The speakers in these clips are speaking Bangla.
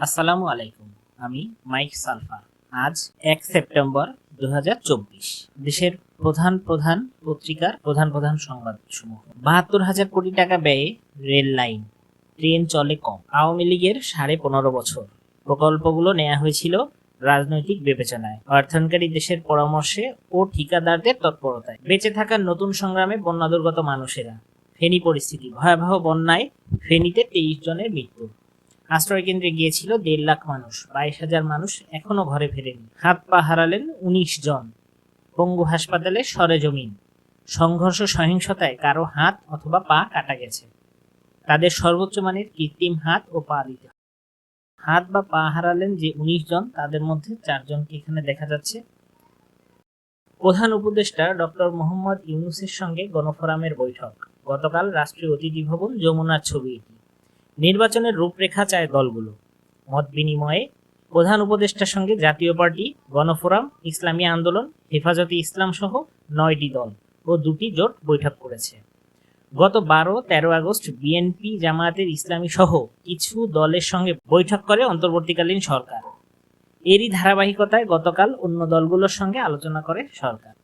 আসসালামু আলাইকুম, আমি মাইক সালফা। আজ এক সেপ্টেম্বর দু হাজার চব্বিশ, দেশের প্রধান প্রধান পত্রিকার প্রধান প্রধান সংবাদ সমূহ বাহাত্তর হাজার কোটি টাকা ব্যয়ে রেল লাইন, ট্রেন চলে কম। আওয়ামী লীগের সাড়ে পনেরো বছর প্রকল্পগুলো নেওয়া হয়েছিল রাজনৈতিক বিবেচনায়। অর্থনকারী দেশের পরামর্শে ও ঠিকাদারদের তৎপরতায়। বেঁচে থাকার নতুন সংগ্রামে বন্যা দুর্গত মানুষেরা ফেনী পরিস্থিতি ভয়াবহ বন্যায় ফেনীতে তেইশ জনের মৃত্যু। আশ্রয় কেন্দ্রে গিয়েছিল দেড় লাখ মানুষ, বাইশ হাজার মানুষ এখনও ঘরে ফেরেনি। হাত পা হারালেন উনিশ জন। পঙ্গু হাসপাতালে সরেজমিন। সংঘর্ষ সহিংসতায় কারও হাত অথবা পা কাটা গেছে। তাদের সর্বোচ্চ মানের কৃত্রিম হাত ও পা দিতে হাত বা পা হারালেন যে উনিশ জন, তাদের মধ্যে চারজনকে এখানে দেখা যাচ্ছে। প্রধান উপদেষ্টা ডক্টর মোহাম্মদ ইউনুসের সঙ্গে গণফোরামের বৈঠক। গতকাল রাষ্ট্রীয় অতিথি ভবন যমুনার ছবি এটি। নির্বাচনের রূপরেখা চায় দলগুলো। মত বিনিময়ে প্রধান উপদেষ্টার সঙ্গে জাতীয় পার্টি, গণফোরাম, ইসলামী আন্দোলন, হেফাজতে ইসলাম সহ নয়টি দল ও দুটি জোট বৈঠক করেছে। গত বারো, তেরো আগস্ট বিএনপি জামায়াতের ইসলামী সহ কিছু দলের সঙ্গে বৈঠক করে অন্তর্বর্তীকালীন সরকার। এরই ধারাবাহিকতায় গতকাল অন্য দলগুলোর সঙ্গে আলোচনা করে সরকার।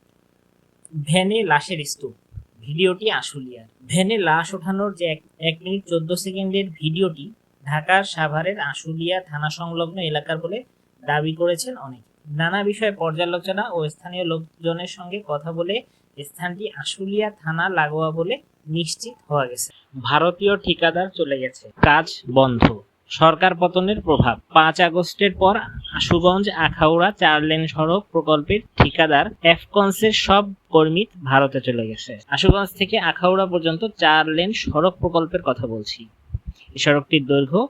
ভ্যানে লাশের স্তূপ। ভিডিওটি আশুলিয়ার ভ্যানে লাশ ওঠানোর যে এক- মিনিট চোদ্দ সেকেন্ডের ভিডিওটি ঢাকার সাভারের আশুলিয়া থানা সংলগ্ন এলাকার বলে দাবি করেছেন অনেক। নানা বিষয়ে পর্যালোচনা ও স্থানীয় লোকজনের সঙ্গে কথা বলে স্থানটি আশুলিয়া থানা লাগোয়া বলে নিশ্চিত হওয়া গেছে। ভারতীয় ঠিকাদার চলে গেছে। কাজ বন্ধ। সরকার পতনের প্রভাব। পাঁচ আগস্টের পর আশুগঞ্জ, আখাউড়া চার লেন সড়ক প্রকল্পের ঠিকাদার এফকনসের সব কর্মী ভারতে চলে গেছে। আশুগঞ্জ থেকে আখাউড়া পর্যন্ত চার লেন সড়ক প্রকল্পের কথা বলছি। এই সড়কটির দৈর্ঘ্য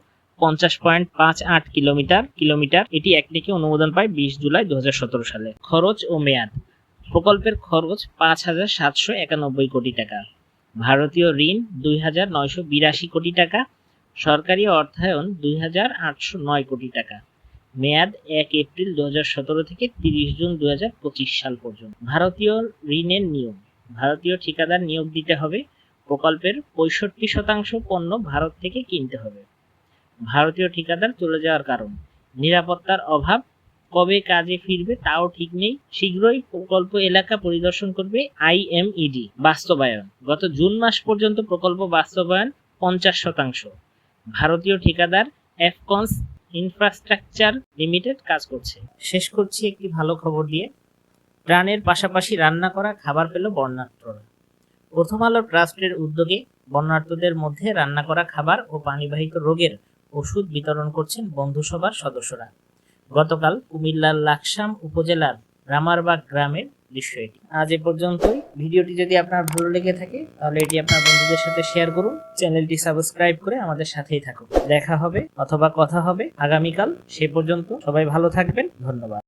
পঞ্চাশ পয়েন্ট পাঁচ আট কিলোমিটার। কিলোমিটার এটি একটিকে অনুমোদন পায় বিশ জুলাই দু হাজার সতেরো সালে। খরচ ও মেয়াদ। প্রকল্পের খরচ পাঁচ হাজার সাতশো একানব্বই কোটি টাকা। ভারতীয় ঋণ দুই হাজার নয়শো বিরাশি কোটি টাকা। সরকারি অর্থায়ন দুই হাজার আটশো নয় কোটি টাকা। মেয়াদ এক এপ্রিল দু থেকে তিরিশ জুন দু সাল পর্যন্ত। ভারতীয় ঋণের নিয়ম। ভারতীয় ঠিকাদার নিয়োগ দিতে হবে। প্রকল্পের পঁয়ষট্টি শতাংশ পণ্য ভারত থেকে কিনতে হবে। ভারতীয় ঠিকাদার চলে যাওয়ার কারণ। নিরাপত্তার অভাব। কবে কাজে ফিরবে তাও ঠিক নেই। শীঘ্রই প্রকল্প এলাকা পরিদর্শন করবে আইএমইডি বাস্তবায়ন। গত জুন মাস পর্যন্ত প্রকল্প বাস্তবায়ন পঞ্চাশ শতাংশ। ভারতীয় ঠিকাদার এফকনস ইনফ্রাস্ট্রাকচার লিমিটেড কাজ করছে। শেষ করছি একটি ভালো খবর দিয়ে। ত্রাণের পাশাপাশি রান্না করা খাবার পেল বর্ণাঢ্যরা। প্রথম আলো ট্রাস্টের উদ্যোগে বর্ণাঢ্যদের মধ্যে রান্না করা খাবার ও পানিবাহিত রোগের ওষুধ বিতরণ করছেন বন্ধুসভার সদস্যরা। গতকাল কুমিল্লার লাকসাম উপজেলার রামারবাগ গ্রামের এটি আজ এ পর্যন্তই। ভিডিওটি যদি আপনার ভালো লেগে থাকে, তাহলে এটি আপনার বন্ধুদের সাথে শেয়ার করুন। চ্যানেলটি সাবস্ক্রাইব করে আমাদের সাথেই থাকুন। দেখা হবে অথবা কথা হবে আগামীকাল। সে পর্যন্ত সবাই ভালো থাকবেন। ধন্যবাদ।